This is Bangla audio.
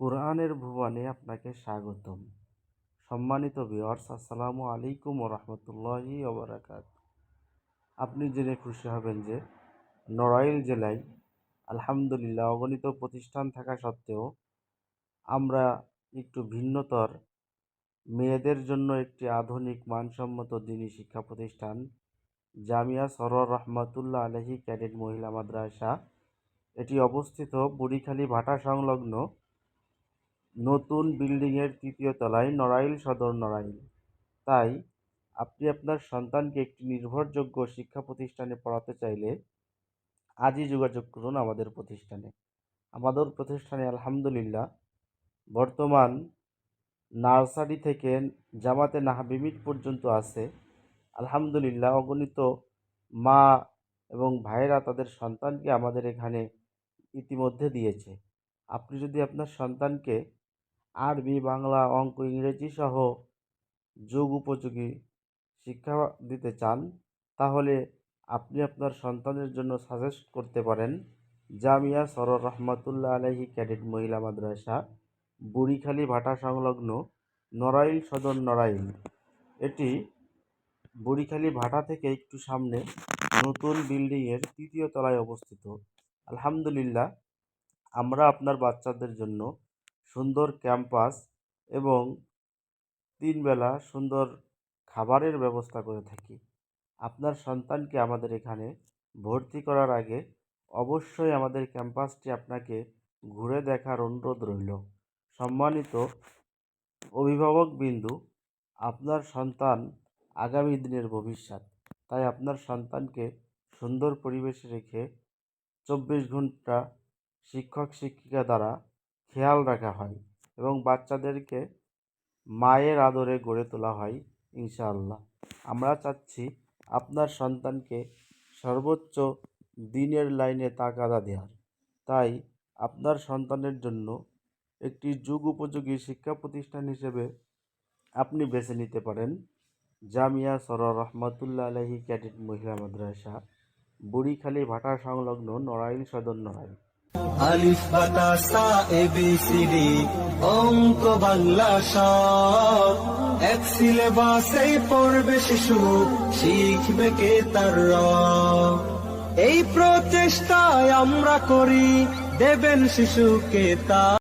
কোরআনের ভুবনে আপনাকে স্বাগতম। সম্মানিত ভিওয়ার্স আসসালামু আলাইকুম রহমতুল্লাহি ওবরাকাত। আপনি জেনে খুশি হবেন যে নড়াইল জেলায় আলহামদুলিল্লাহ অগণিত প্রতিষ্ঠান থাকা সত্ত্বেও আমরা একটু ভিন্নতর মেয়েদের জন্য একটি আধুনিক মানসম্মত দিনী শিক্ষা প্রতিষ্ঠান জামিয়া সরর রহমাতুল্লাহ আলহী ক্যাডেট মহিলা মাদ্রাসা। এটি অবস্থিত বুড়িখালী ভাটা সংলগ্ন নতুন বিল্ডিংয়ের তৃতীয় তলায় নড়াইল সদর নড়াইল। তাই আপনি আপনার সন্তানকে একটি নির্ভরযোগ্য শিক্ষা প্রতিষ্ঠানে পড়াতে চাইলে আজই যোগাযোগ করুন আমাদের প্রতিষ্ঠানে। আমাদের প্রতিষ্ঠানে আলহামদুলিল্লাহ বর্তমান নার্সারি থেকে জামাতে নাহাবিমিট পর্যন্ত আছে। আলহামদুলিল্লাহ অগণিত মা এবং ভাইয়েরা তাদের সন্তানকে আমাদের এখানে ইতিমধ্যে দিয়েছে। আপনি যদি আপনার সন্তানকে আরবি, বাংলা, অঙ্ক, ইংরেজি সহ যুগ উপযোগী শিক্ষা দিতে চান, তাহলে আপনি আপনার সন্তানের জন্য সাজেস্ট করতে পারেন জামিয়া সরর রহমাতুল্লাহ আলহী ক্যাডেট মহিলা মাদ্রাসা, বুড়িখালী ভাটা সংলগ্ন নড়াইল সদর নড়াইল। এটি বুড়িখালী ভাটা থেকে একটু সামনে নতুন বিল্ডিংয়ের তৃতীয় তলায় অবস্থিত। আলহামদুলিল্লাহ, আমরা আপনার বাচ্চাদের জন্য সুন্দর ক্যাম্পাস এবং তিনবেলা সুন্দর খাবারের ব্যবস্থা করে থাকি। আপনার সন্তানকে আমাদের এখানে ভর্তি করার আগে অবশ্যই আমাদের ক্যাম্পাসটি আপনাকে ঘুরে দেখার অনুরোধ রইল। সম্মানিত অভিভাবক বিন্দু, আপনার সন্তান আগামী দিনের ভবিষ্যৎ। তাই আপনার সন্তানকে সুন্দর পরিবেশে রেখে চব্বিশ ঘণ্টা শিক্ষক শিক্ষিকা দ্বারা খেয়াল রাখা হয় এবং বাচ্চাদেরকে মায়ের আদরে গড়ে তোলা হয়, ইনশাআল্লাহ। আমরা চাচ্ছি আপনার সন্তানকে সর্বোচ্চ দিনের লাইনে তাগাদা দেওয়ার। তাই আপনার সন্তানের জন্য একটি যুগ উপযোগী শিক্ষা প্রতিষ্ঠান হিসেবে আপনি বেছে নিতে পারেন। জামিয়া সরর রহমতুল্লাহ আলহী ক্যাডেট মহিলা মাদ্রাসা, বুড়িখালী ভাটা সংলগ্ন নড়াইল সদর নড়াইল আলিফ বাতা সা এবিসিডি অঙ্ক, বাংলা সব। এক সিলেবাসে পড়বে শিশু, শিখবে কে তার র এই প্রচেষ্টায় আমরা করি, দেবেন শিশুকে তা